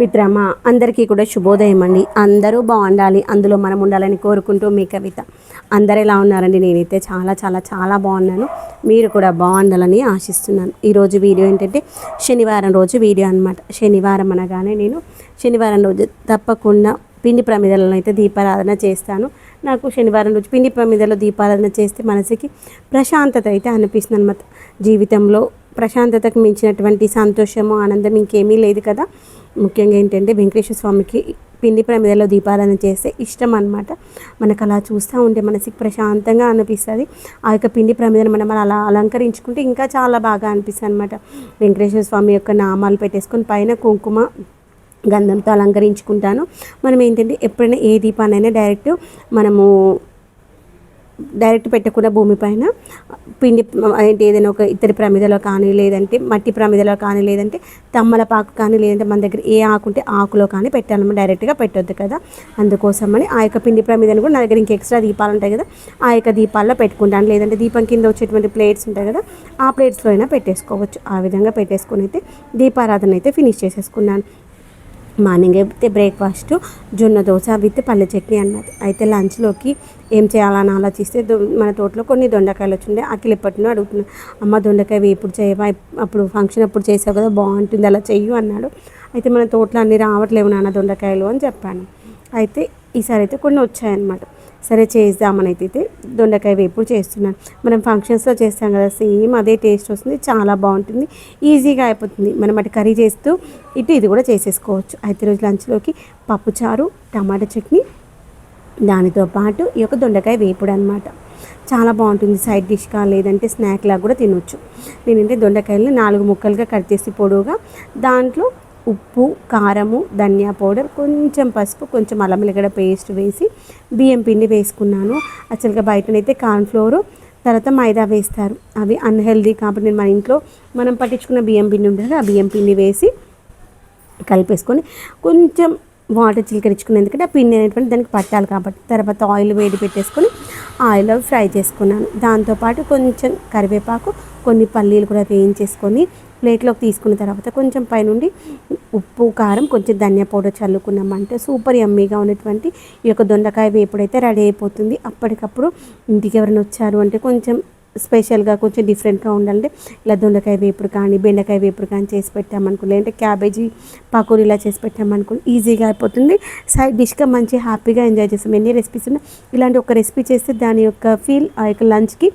మిత్రమా అందరికీ కూడా శుభోదయం అండి. అందరూ బాగుండాలి. అందులో మనం ఉండాలని కోరుకుంటూ మీ కవిత. అందరు ఎలా ఉన్నారండి? నేనైతే చాలా చాలా చాలా బాగున్నాను. మీరు కూడా బాగుండాలని ఆశిస్తున్నాను. ఈరోజు వీడియో ఏంటంటే శనివారం రోజు వీడియో అనమాట శనివారం అనగానే నేను శనివారం రోజు తప్పకుండా పిండి ప్రమిదలను అయితే దీపారాధన చేస్తాను. నాకు శనివారం రోజు పిండి ప్రమిదలో దీపారాధన చేస్తే మనసుకి ప్రశాంతత అయితే అనిపిస్తుంది అనమాట జీవితంలో ప్రశాంతతకు మించినటువంటి సంతోషము ఆనందం ఇంకేమీ లేదు కదా. ముఖ్యంగా ఏంటంటే వెంకటేశ్వర స్వామికి పిండి ప్రమిదలో దీపారాధన చేస్తే ఇష్టం అనమాట మనకు అలా చూస్తూ ఉంటే మనసుకి ప్రశాంతంగా అనిపిస్తుంది. ఆ యొక్క పిండి ప్రమిదను మనం అలా అలంకరించుకుంటే ఇంకా చాలా బాగా అనిపిస్తుంది అనమాట వెంకటేశ్వర స్వామి యొక్క నామాలు పెట్టేసుకొని పైన కుంకుమ గంధంతో అలంకరించుకుంటాను. మనం ఏంటంటే ఎప్పుడైనా ఏ దీపానైనా డైరెక్ట్ మనము డైరెక్ట్ పెట్టకుండా భూమిపైన పిండి ఏంటి ఏదైనా ఒక ఇత్తడి ప్రమిదలో కానీ లేదంటే మట్టి ప్రమిదలో కానీ లేదంటే తమ్మలపాకు కానీ లేదంటే మన దగ్గర ఏ ఆకు ఉంటే ఆకులో కానీ పెట్టాలన్నమాట డైరెక్ట్గా పెట్టొద్దు కదా. అందుకోసమని ఆ యొక్క పిండి ప్రమిదను కూడా నా దగ్గర ఇంకా ఎక్స్ట్రా దీపాలు ఉంటాయి కదా ఆ యొక్క దీపాల్లో పెట్టుకుంటాను. లేదంటే దీపం కింద వచ్చేటువంటి ప్లేట్స్ ఉంటాయి కదా ఆ ప్లేట్స్లో అయినా పెట్టేసుకోవచ్చు. ఆ విధంగా పెట్టేసుకొని అయితే దీపారాధన అయితే ఫినిష్ చేసేసుకున్నాను. మార్నింగ్ అయితే బ్రేక్ఫాస్ట్ జొన్న దోశ విత్ పల్లె చట్నీ అన్నది. అయితే లంచ్లోకి ఏం చేయాలని ఆలోచిస్తే మన తోటలో కొన్ని దొండకాయలు వచ్చిండే అఖిల్ ఎప్పటినో అడుగుతున్నాను అమ్మ దొండకాయ వేపుడు చేయవా? అప్పుడు ఫంక్షన్ అప్పుడు చేసావు కదా బాగుంటుంది అలా చెయ్యు అన్నాడు. అయితే మన తోటలో అన్నీ రావట్లేవు నాన్న దొండకాయలు అని చెప్పాను. అయితే ఈసారి అయితే కొన్ని వచ్చాయన్నమాట. సరే చేద్దామని అయితే దొండకాయ వేపుడు చేస్తున్నాను. మనం ఫంక్షన్స్లో చేస్తాం కదా సేమ్ అదే టేస్ట్ వస్తుంది చాలా బాగుంటుంది ఈజీగా అయిపోతుంది. మనం అటు కర్రీ చేస్తూ ఇటు ఇది కూడా చేసేసుకోవచ్చు. అయితే రోజు లంచ్లోకి పప్పుచారు టమాటా చట్నీ దానితో పాటు ఈ యొక్క దొండకాయ వేపుడు అనమాట చాలా బాగుంటుంది సైడ్ డిష్గా లేదంటే స్నాక్ లాగా కూడా తినొచ్చు. నేనంటే దొండకాయలు నాలుగు ముక్కలుగా కట్ చేసి పొడవుగా దాంట్లో ఉప్పు కారము ధనియా పౌడర్ కొంచెం పసుపు కొంచెం అల్లం వెల్లిగడ్డ పేస్ట్ వేసి బియ్యం పిండి వేసుకున్నాను. యాక్చువల్గా బయటనైతే కార్న్ఫ్లోరు తర్వాత మైదా వేస్తారు. అవి అన్హెల్దీ కాబట్టి నేను మన ఇంట్లో మనం పట్టించుకున్న బియ్యం పిండి ఉంటుంది ఆ బియ్యం పిండి వేసి కలిపేసుకొని కొంచెం వాటర్ చిలకరించుకుని ఎందుకంటే ఆ పిండి అనేటువంటి దానికి పట్టాలి కాబట్టి. తర్వాత ఆయిల్ వేడి పెట్టేసుకొని ఆయిల్లో ఫ్రై చేసుకున్నాను. దాంతోపాటు కొంచెం కరివేపాకు కొన్ని పల్లీలు కూడా వేయించేసుకొని ప్లేట్లోకి తీసుకున్న తర్వాత కొంచెం పైనుండి ఉప్పు కారం కొంచెం ధనియా పౌడర్ చల్లుకున్నామంటే సూపర్ ఎమ్మీగా ఉన్నటువంటి ఈ యొక్క దొండకాయ వేపుడైతే రెడీ అయిపోతుంది. అప్పటికప్పుడు ఇంటికి ఎవరైనా వచ్చారు అంటే కొంచెం స్పెషల్గా కొంచెం డిఫరెంట్గా ఉండాలంటే ఇలా దొండకాయ వేపుడు కానీ బెండకాయ వేపుడు కానీ చేసి పెట్టామనుకో లేదంటే క్యాబేజీ పకోడీ ఇలా చేసి పెట్టామనుకో ఈజీగా అయిపోతుంది. సైడ్ డిష్గా మంచి హ్యాపీగా ఎంజాయ్ చేస్తాం. ఎన్ని రెసిపీస్ ఉన్నా ఇలాంటి ఒక రెసిపీ చేస్తే దాని యొక్క ఫీల్ ఆ యొక్క లంచ్కి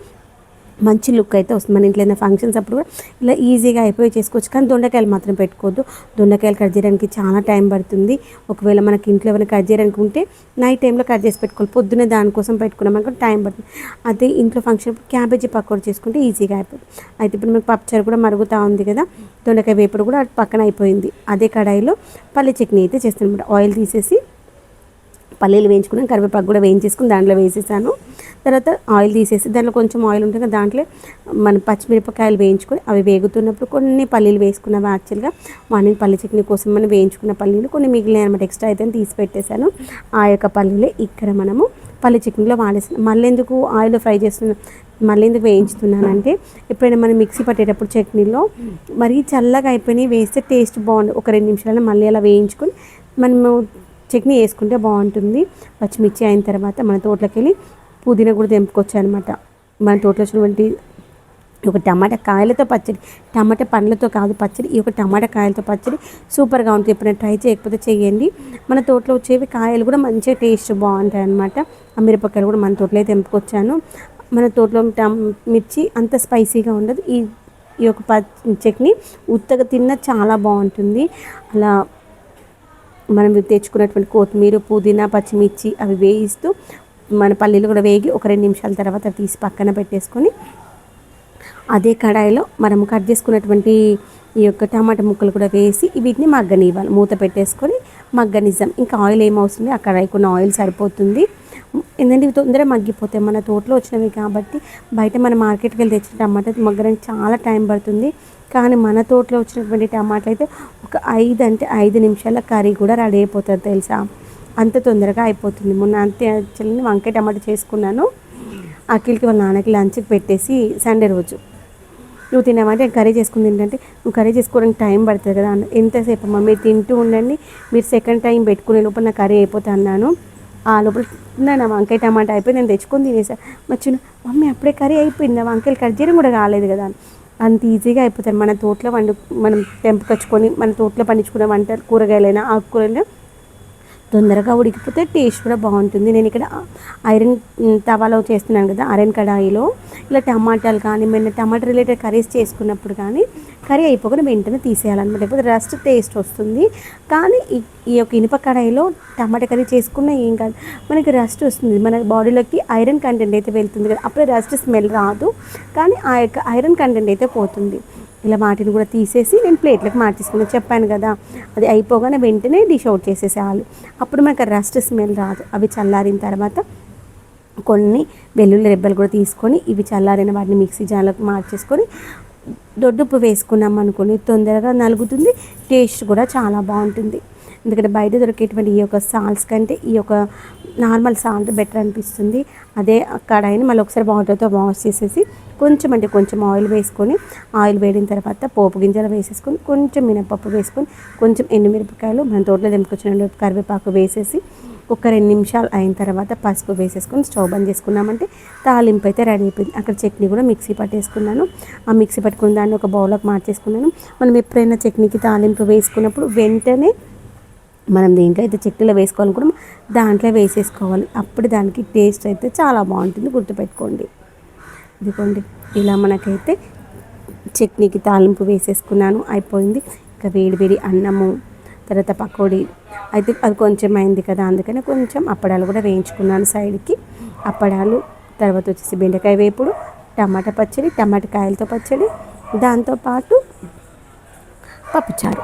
మంచి లుక్ అయితే వస్తుంది. మన ఇంట్లో ఏదైనా ఫంక్షన్స్ అప్పుడు కూడా ఇలా ఈజీగా అయిపోయి చేసుకోవచ్చు. కానీ దొండకాయలు మాత్రం పెట్టుకోవద్దు. దొండకాయలు కట్ చేయడానికి చాలా టైం పడుతుంది. ఒకవేళ మనకి ఇంట్లో ఏమైనా కట్ చేయడానికి ఉంటే నైట్ టైంలో కట్ చేసి పెట్టుకోవాలి. పొద్దునే దానికోసం పెట్టుకున్నాం అనుకో టైం పడుతుంది. అదే ఇంట్లో ఫంక్షన్ క్యాబేజీ పకోడీ చేసుకుంటే ఈజీగా అయిపోతుంది. అయితే ఇప్పుడు మనకు పప్పుచారు కూడా మరుగుతూ ఉంది కదా. దొండకాయ వేపుడు కూడా పక్కన అయిపోయింది. అదే కడాయిలో పల్లి చట్నీ అయితే చేస్తాను ఆయిల్ తీసేసి పల్లీలు వేయించుకున్నాను కరివేపాకు కూడా వేయించేసుకుని దాంట్లో వేసేసాను. తర్వాత ఆయిల్ తీసేసి దాంట్లో కొంచెం ఆయిల్ ఉంటుంది కదా దాంట్లో మన పచ్చిమిరపకాయలు వేయించుకొని అవి వేగుతున్నప్పుడు కొన్ని పల్లీలు వేసుకున్నాము యాక్చువల్గా. మార్నింగ్ పల్లి చట్నీ కోసం మనం వేయించుకున్న పల్లీలు కొన్ని మిగిలిన అనమాట ఎక్స్ట్రా అయితే తీసి పెట్టేశాను. ఆ యొక్క పల్లీలే ఇక్కడ మనము పల్లి చట్నీలో వాడేసాను మళ్ళీ ఎందుకు ఆయిల్ ఫ్రై చేస్తున్నాం మళ్ళీ ఎందుకు వేయించుతున్నానంటే ఎప్పుడైనా మనం మిక్సీ పట్టేటప్పుడు చట్నీలో మరీ చల్లగా అయిపోయినాయి వేస్తే టేస్ట్ బాగుంది ఒక రెండు నిమిషాలు మళ్ళీ అలా వేయించుకొని మనము చట్నీ వేసుకుంటే బాగుంటుంది. పచ్చిమిర్చి అయిన తర్వాత మన తోటలోకి వెళ్ళి పుదీనా కూడా తెంపుకోవచ్చు అనమాట మన తోటలో వచ్చినటువంటి ఒక టమాటా కాయలతో పచ్చడి టమాటా పండ్లతో కాదు పచ్చడి ఈ యొక్క టమాటా కాయలతో పచ్చడి సూపర్గా ఉంటుంది. ఎప్పుడైనా ట్రై చేయకపోతే చేయండి. మన తోటలో వచ్చేవి కాయలు కూడా మంచిగా టేస్ట్ బాగుంటాయి అనమాట ఆ మిరపకాయలు కూడా మన తోటలో తెంపుకొచ్చాను. మన తోటలో టమ్ మిర్చి అంత స్పైసీగా ఉండదు. ఈ ఈ యొక్క ప చట్నీ ఉత్తగా తిన్న చాలా బాగుంటుంది. అలా మనం తెచ్చుకున్నటువంటి కొత్తిమీర పుదీనా పచ్చిమిర్చి అవి వేయిస్తూ మన పల్లీలు కూడా వేగి ఒక రెండు నిమిషాల తర్వాత తీసి పక్కన పెట్టేసుకొని అదే కడాయిలో మనం కట్ చేసుకున్నటువంటి ఈ యొక్క టమాటా ముక్కలు కూడా వేసి వీటిని మగ్గనివ్వాలి. మూత పెట్టేసుకొని మగ్గనిజం ఇంకా ఆయిల్ ఏమవుతుంది ఆ అక్కడ కొన్ని ఆయిల్ సరిపోతుంది. ఎందుకంటే ఇవి తొందరగా మగ్గిపోతాయి మన తోటలో వచ్చినవి కాబట్టి బయట మన మార్కెట్కి వెళ్ళి తెచ్చిన టమాటా మగ్గడానికి చాలా టైం పడుతుంది. కానీ మన తోటలో వచ్చినటువంటి టమాటా అయితే ఒక ఐదు అంటే ఐదు నిమిషాల కర్రీ కూడా రెడీ అయిపోతుంది తెలుసా? అంత తొందరగా అయిపోతుంది. మొన్న అంతే యాక్చువల్లీ వంకాయ టమాటా చేసుకున్నాను. అఖిల్కి వాళ్ళ నాన్నకి లంచ్కి పెట్టేసి సండే రోజు. నువ్వు తినమంటే కర్రీ చేసుకుని ఏంటంటే నువ్వు కర్రీ చేసుకోవడానికి టైం పడుతుంది కదా ఎంతసేపు అమ్మ? మీరు తింటూ ఉండండి. మీరు సెకండ్ టైం పెట్టుకునే లోపల నా కర్రీ అయిపోతా అన్నాను. ఆ లోపల నా వంకాయ టమాటా అయిపోయి నేను తెచ్చుకొని తినేసాను మచ్చిన మమ్మీ అప్పుడే కర్రీ అయిపోయింది? ఆ వంకాయలు కట్ చేయడం కూడా కాలేదు కదా అని. అంత ఈజీగా అయిపోతుంది మన తోటలో వండు మనం తెంపుకొచ్చుకొని మన తోటలో పండించుకునే వంట కూరగాయలైనా ఆకుకూరైనా తొందరగా ఉడికిపోతే టేస్ట్ కూడా బాగుంటుంది. నేను ఇక్కడ ఐరన్ తవాలో చేస్తున్నాను కదా ఐరన్ కడాయిలో. ఇలా టమాటాలు కానీ మేము టమాటా రిలేటెడ్ కర్రీస్ చేసుకున్నప్పుడు కానీ కర్రీ అయిపోకుండా వెంటనే తీసేయాలన్నమాట. లేకపోతే రస్ట్ టేస్ట్ వస్తుంది. కానీ ఈ ఈ యొక్క ఇనుప కడాయిలో టమాటా కర్రీ చేసుకున్న ఏం కాదు. మనకి రస్ట్ వస్తుంది. మన బాడీలోకి ఐరన్ కంటెంట్ అయితే వెళ్తుంది కదా. అప్పుడే రస్ట్ స్మెల్ రాదు. కానీ ఆ యొక్క ఐరన్ కంటెంట్ అయితే పోతుంది. ఇలా వాటిని కూడా తీసేసి నేను ప్లేట్లకు మార్చేసుకున్నాను చెప్పాను కదా అది అయిపోగానే వెంటనే డిష్ అవుట్ చేసేసేవాళ్ళు అప్పుడు మనకు రస్ట్ స్మెల్ రాదు. అవి చల్లారిన తర్వాత కొన్ని వెల్లుల్లి రెబ్బలు కూడా తీసుకొని ఇవి చల్లారిన వాటిని మిక్సీ జార్లోకి మార్చేసుకొని దొడ్డుప్పు వేసుకున్నాం అనుకోండి తొందరగా నలుగుతుంది టేస్ట్ కూడా చాలా బాగుంటుంది. ఎందుకంటే బయట దొరికేటువంటి ఈ యొక్క సాల్స్ కంటే ఈ యొక్క నార్మల్ సాల్ట్ బెటర్ అనిపిస్తుంది. అదే కడాయిని మళ్ళీ ఒకసారి వాటర్తో వాష్ చేసేసి కొంచెం అంటే కొంచెం ఆయిల్ వేసుకొని ఆయిల్ వేడిన తర్వాత పోపు గింజలు వేసేసుకొని కొంచెం మినపప్పు వేసుకొని కొంచెం ఎండుమిరపకాయలు మన తోటలో దింపుకొచ్చిన కరివేపాకు వేసేసి ఒక రెండు నిమిషాలు అయిన తర్వాత పసుపు వేసేసుకొని స్టవ్ బంద్ చేసుకున్నామంటే తాలింపు అయితే రెడీ అయిపోయింది. అక్కడ చట్నీ కూడా మిక్సీ పట్టేసుకున్నాను. ఆ మిక్సీ పట్టుకున్న దాన్ని ఒక బౌల్లోకి మార్చేసుకున్నాను. మనం ఎప్పుడైనా చట్నీకి తాలింపు వేసుకున్నప్పుడు వెంటనే మనం దేంట్లో అయితే చట్నీలో వేసుకోవాలనుకున్నాం దాంట్లో వేసేసుకోవాలి. అప్పుడు దానికి టేస్ట్ అయితే చాలా బాగుంటుంది గుర్తుపెట్టుకోండి. ఇదిగోండి ఇలా మనకైతే చట్నీకి తాలింపు వేసేసుకున్నాను అయిపోయింది. ఇంకా వేడి వేడి అన్నము తర్వాత పకోడీ. అయితే అది కొంచెం అయింది కదా అందుకనే కొంచెం అప్పడాలు కూడా వేయించుకున్నాను సైడ్కి. అప్పడాలు తర్వాత వచ్చేసి బెండకాయ వేపుడు టమాటా పచ్చడి టమాటా కాయలతో పచ్చడి దాంతోపాటు పప్పుచారు.